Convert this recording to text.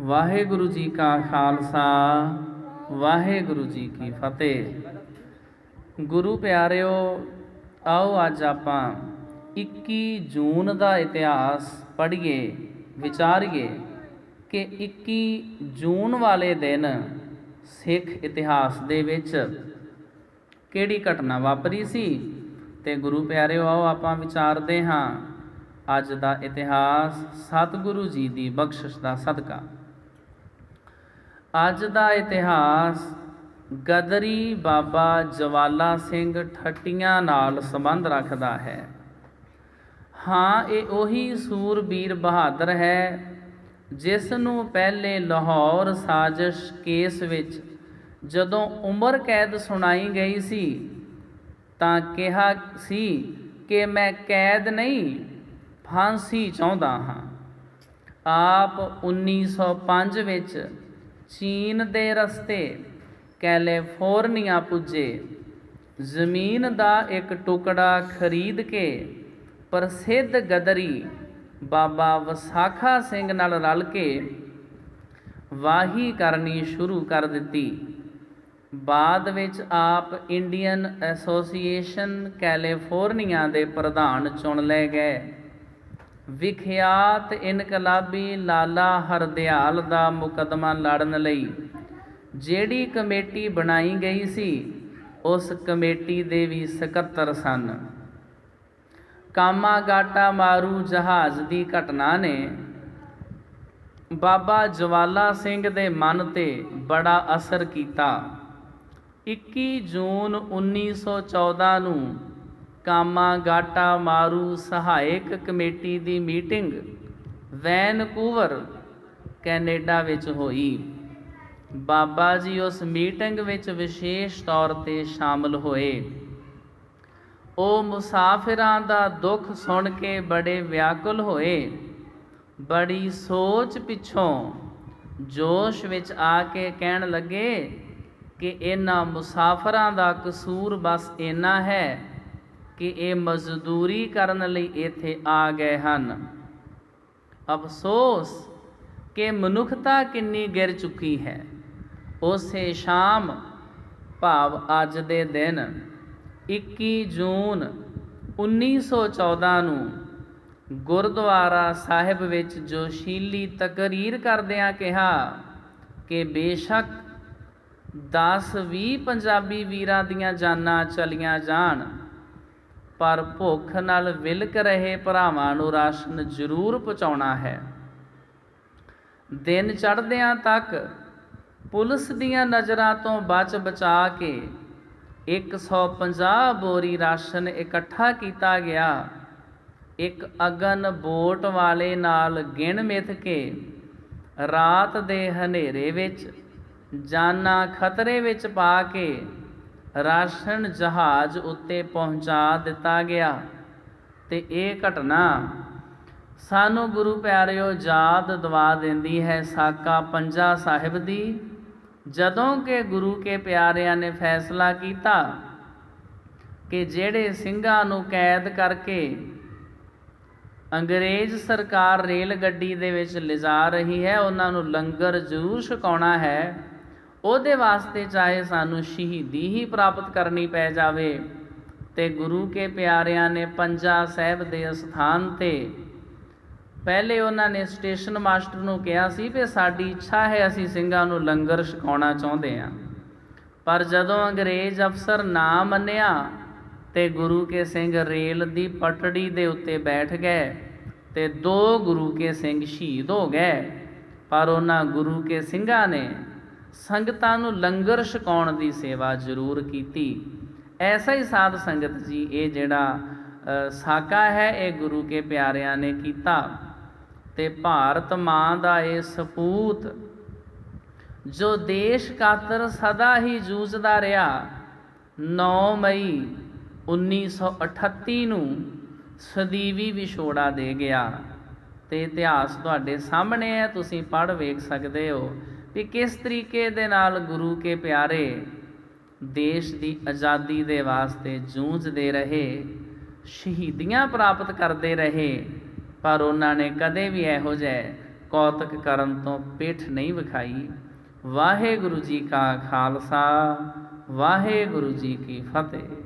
ਵਾਹਿਗੁਰੂ ਜੀ ਕਾ ਖਾਲਸਾ, ਵਾਹਿਗੁਰੂ ਜੀ ਕੀ ਫਤਿਹ। ਗੁਰੂ ਪਿਆਰਿਓ, ਆਓ ਅੱਜ ਆਪਾਂ 21 ਜੂਨ ਦਾ ਇਤਿਹਾਸ ਪੜ੍ਹੀਏ, ਵਿਚਾਰੀਏ ਕਿ 21 ਜੂਨ ਵਾਲੇ ਦਿਨ ਸਿੱਖ ਇਤਿਹਾਸ ਦੇ ਵਿੱਚ ਕਿਹੜੀ ਘਟਨਾ ਵਾਪਰੀ ਸੀ? ਤੇ ਗੁਰੂ ਪਿਆਰਿਓ, ਆਓ ਆਪਾਂ ਵਿਚਾਰਦੇ ਹਾਂ। ਅੱਜ ਦਾ ਇਤਿਹਾਸ ਸਤਿਗੁਰੂ ਜੀ ਦੀ ਬਖਸ਼ਿਸ਼ ਦਾ ਸਦਕਾ। ਅੱਜ ਦਾ ਇਤਿਹਾਸ ਗਦਰੀ ਬਾਬਾ ਜਵਾਲਾ ਸਿੰਘ ਠੱਟੀਆਂ ਨਾਲ ਸੰਬੰਧ ਰੱਖਦਾ ਹੈ। ਹਾਂ, ਇਹ ਉਹੀ ਸੂਰਬੀਰ ਬਹਾਦਰ ਹੈ ਜਿਸ ਨੂੰ ਪਹਿਲੇ ਲਾਹੌਰ ਸਾਜ਼ਿਸ਼ ਕੇਸ ਵਿੱਚ ਜਦੋਂ ਉਮਰ ਕੈਦ ਸੁਣਾਈ ਗਈ ਸੀ, ਤਾਂ ਕਿਹਾ ਸੀ ਕਿ ਮੈਂ ਕੈਦ ਨਹੀਂ, ਫਾਂਸੀ ਚਾਹੁੰਦਾ ਹਾਂ। ਆਪ 1905 ਵਿੱਚ ਚੀਨ ਦੇ ਰਸਤੇ ਕੈਲੀਫੋਰਨੀਆ ਪੁੱਜੇ। ਜ਼ਮੀਨ ਦਾ ਇੱਕ ਟੁਕੜਾ ਖਰੀਦ ਕੇ ਪ੍ਰਸਿੱਧ ਗਦਰੀ ਬਾਬਾ ਵਸਾਖਾ ਸਿੰਘ ਨਾਲ ਰਲ ਕੇ ਵਾਹੀ ਕਰਨੀ ਸ਼ੁਰੂ ਕਰ ਦਿੱਤੀ। ਬਾਅਦ ਵਿੱਚ ਆਪ ਇੰਡੀਅਨ ਐਸੋਸੀਏਸ਼ਨ ਕੈਲੀਫੋਰਨੀਆ ਦੇ ਪ੍ਰਧਾਨ ਚੁਣ ਲਏ ਗਏ। ਵਿਖਿਆਤ ਇਨਕਲਾਬੀ ਲਾਲਾ ਹਰਦਿਆਲ ਦਾ ਮੁਕੱਦਮਾ ਲੜਨ ਲਈ। ਜਿਹੜੀ ਕਮੇਟੀ ਬਣਾਈ ਗਈ ਸੀ, ਉਸ ਕਮੇਟੀ ਦੇ ਵੀ ਸਕੱਤਰ ਸਨ। ਕਾਮਾਗਾਟਾ ਮਾਰੂ ਜਹਾਜ਼ ਦੀ ਘਟਨਾ ਨੇ ਬਾਬਾ ਜਵਾਲਾ ਸਿੰਘ ਦੇ ਮਨ ਤੇ ਬੜਾ ਅਸਰ ਕੀਤਾ। 21 ਜੂਨ 1914 ਨੂੰ ਕਾਮਾ ਗਾਟਾ ਮਾਰੂ ਸਹਾਇਕ ਕਮੇਟੀ ਦੀ ਮੀਟਿੰਗ। ਵੈਨਕੂਵਰ ਕੈਨੇਡਾ ਵਿੱਚ ਹੋਈ। ਬਾਬਾ ਜੀ ਉਸ ਮੀਟਿੰਗ ਵਿੱਚ ਵਿਸ਼ੇਸ਼ ਤੌਰ ਤੇ ਸ਼ਾਮਲ ਹੋਏ। ਉਹ ਮੁਸਾਫਿਰਾਂ ਦਾ ਦੁੱਖ ਸੁਣ ਕੇ ਬੜੇ ਵਿਆਕੁਲ ਹੋਏ। ਬੜੀ ਸੋਚ ਪਿੱਛੋਂ ਜੋਸ਼ ਵਿੱਚ ਆ ਕੇ ਕਹਿਣ ਲੱਗੇ ਕਿ ਇਹਨਾਂ ਮੁਸਾਫਰਾਂ ਦਾ ਕਸੂਰ ਬਸ ਇੰਨਾ ਹੈ ਕਿ ਇਹ ਮਜ਼ਦੂਰੀ ਕਰਨ ਲਈ ਇੱਥੇ ਆ ਗਏ ਹਨ। ਅਫਸੋਸ ਕਿ ਮਨੁੱਖਤਾ ਕਿੰਨੀ ਗਿਰ ਚੁੱਕੀ ਹੈ। ਉਸੇ ਸ਼ਾਮ ਭਾਵ ਅੱਜ ਦੇ ਦਿਨ 21 ਜੂਨ 1914 ਨੂੰ ਗੁਰਦੁਆਰਾ ਸਾਹਿਬ ਵਿੱਚ ਜੋਸ਼ੀਲੀ ਤਕਰੀਰ ਕਰਦਿਆਂ ਕਿਹਾ ਕਿ ਬੇਸ਼ੱਕ 10-20 ਪੰਜਾਬੀ ਵੀਰਾਂ ਦੀਆਂ ਜਾਨਾਂ ਚਲੀਆਂ ਜਾਣ। ਪਰ ਭੁੱਖ ਨਾਲ ਵਿਲਕ ਰਹੇ ਭਰਾਵਾਂ ਨੂੰ ਰਾਸ਼ਨ ਜ਼ਰੂਰ ਪਹੁੰਚਾਉਣਾ ਹੈ। ਦਿਨ ਚੜ੍ਹਦਿਆਂ ਤੱਕ ਪੁਲਿਸ ਦੀਆਂ ਨਜ਼ਰਾਂ ਤੋਂ ਬਚ ਬਚਾ ਕੇ 150 ਬੋਰੀ ਰਾਸ਼ਨ ਇਕੱਠਾ ਕੀਤਾ ਗਿਆ। ਇੱਕ ਅਗਨ ਬੋਟ ਵਾਲੇ ਨਾਲ ਗਿਣ ਮਿਥ ਕੇ ਰਾਤ ਦੇ ਹਨੇਰੇ ਵਿੱਚ ਜਾਨਾਂ ਖਤਰੇ ਵਿੱਚ ਪਾ ਕੇ ਰਾਸ਼ਨ ਜਹਾਜ਼ ਉੱਤੇ ਪਹੁੰਚਾ ਦਿੱਤਾ ਗਿਆ। ਤੇ ਇਹ ਘਟਨਾ ਸਾਨੂੰ ਗੁਰੂ ਪਿਆਰਿਓ ਯਾਦ ਦਵਾ ਦਿੰਦੀ ਹੈ ਸਾਕਾ ਪੰਜਾ ਸਾਹਿਬ ਦੀ। ਜਦੋਂ ਕਿ ਗੁਰੂ ਕੇ ਪਿਆਰਿਆਂ ਨੇ ਫੈਸਲਾ ਕੀਤਾ ਕਿ ਜਿਹੜੇ ਸਿੰਘਾਂ ਨੂੰ ਕੈਦ ਕਰਕੇ ਅੰਗਰੇਜ਼ ਸਰਕਾਰ ਰੇਲ ਗੱਡੀ ਦੇ ਵਿੱਚ ਲਿਜਾ ਰਹੀ ਹੈ, ਉਹਨਾਂ ਨੂੰ ਲੰਗਰ ਜ਼ਰੂਰ ਛਕਾਉਣਾ ਹੈ ਉਹਦੇ ਵਾਸਤੇ ਚਾਹੇ ਸਾਨੂੰ ਸ਼ਹੀਦੀ ਹੀ ਪ੍ਰਾਪਤ ਕਰਨੀ ਪੈ ਜਾਵੇ। ਤੇ ਗੁਰੂ ਕੇ ਪਿਆਰਿਆਂ ਨੇ ਪੰਜਾ ਸਾਹਿਬ ਦੇ ਸਥਾਨ ਤੇ ਪਹਿਲੇ ਉਹਨਾਂ ਨੇ ਸਟੇਸ਼ਨ ਮਾਸਟਰ ਨੂੰ ਕਿਹਾ ਸੀ ਕਿ ਸਾਡੀ ਇੱਛਾ ਹੈ ਅਸੀਂ ਸਿੰਘਾਂ ਨੂੰ ਲੰਗਰ ਛਕਾਉਣਾ ਚਾਹੁੰਦੇ ਹਾਂ। ਪਰ ਜਦੋਂ ਅੰਗਰੇਜ਼ ਅਫਸਰ ਨਾ ਮੰਨਿਆ ਤੇ ਗੁਰੂ ਕੇ ਸਿੰਘ ਰੇਲ ਦੀ ਪਟੜੀ ਦੇ ਉੱਤੇ ਬੈਠ ਗਏ ਤੇ ਦੋ ਗੁਰੂ ਕੇ ਸਿੰਘ ਸ਼ਹੀਦ ਹੋ ਗਏ। ਪਰ ਉਹਨਾਂ ਗੁਰੂ ਕੇ ਸਿੰਘਾਂ ਨੇ ਸੰਗਤਾਂ ਨੂੰ ਲੰਗਰ ਛਕਾਉਣ ਦੀ ਸੇਵਾ ਜ਼ਰੂਰ ਕੀਤੀ। ਐਸਾ ਹੀ ਸਾਧ ਸੰਗਤ ਜੀ, ਇਹ ਜਿਹੜਾ ਸਾਕਾ ਹੈ, ਇਹ ਗੁਰੂ ਕੇ ਪਿਆਰਿਆਂ ਨੇ ਕੀਤਾ। ਤੇ ਭਾਰਤ ਮਾਂ ਦਾ ਇਹ ਸਪੂਤ, ਜੋ ਦੇਸ਼ ਕਾਤਰ ਸਦਾ ਹੀ ਜੂਝਦਾ ਰਿਹਾ 9 ਮਈ 1938 ਨੂੰ ਸਦੀਵੀ ਵਿਛੋੜਾ ਦੇ ਗਿਆ। ਤੇ ਇਤਿਹਾਸ ਤੁਹਾਡੇ ਸਾਹਮਣੇ ਹੈ, ਤੁਸੀਂ ਪੜ੍ਹ ਵੇਖ ਸਕਦੇ ਹੋ। ਵੀ ਕਿਸ ਤਰੀਕੇ ਦੇ ਨਾਲ ਗੁਰੂ ਕੇ ਪਿਆਰੇ ਦੇਸ਼ ਦੀ ਆਜ਼ਾਦੀ ਦੇ ਵਾਸਤੇ ਜੂਝਦੇ ਰਹੇ, ਸ਼ਹੀਦੀਆਂ ਪ੍ਰਾਪਤ ਕਰਦੇ ਰਹੇ, ਪਰ ਉਹਨਾਂ ਨੇ ਕਦੇ ਵੀ ਇਹੋ ਜਿਹੇ ਕੌਤਕ ਕਰਨ ਤੋਂ ਪਿੱਠ ਨਹੀਂ ਵਿਖਾਈ। ਵਾਹਿਗੁਰੂ ਜੀ ਕਾ ਖਾਲਸਾ, ਵਾਹਿਗੁਰੂ ਜੀ ਕੀ ਫਤਿਹ।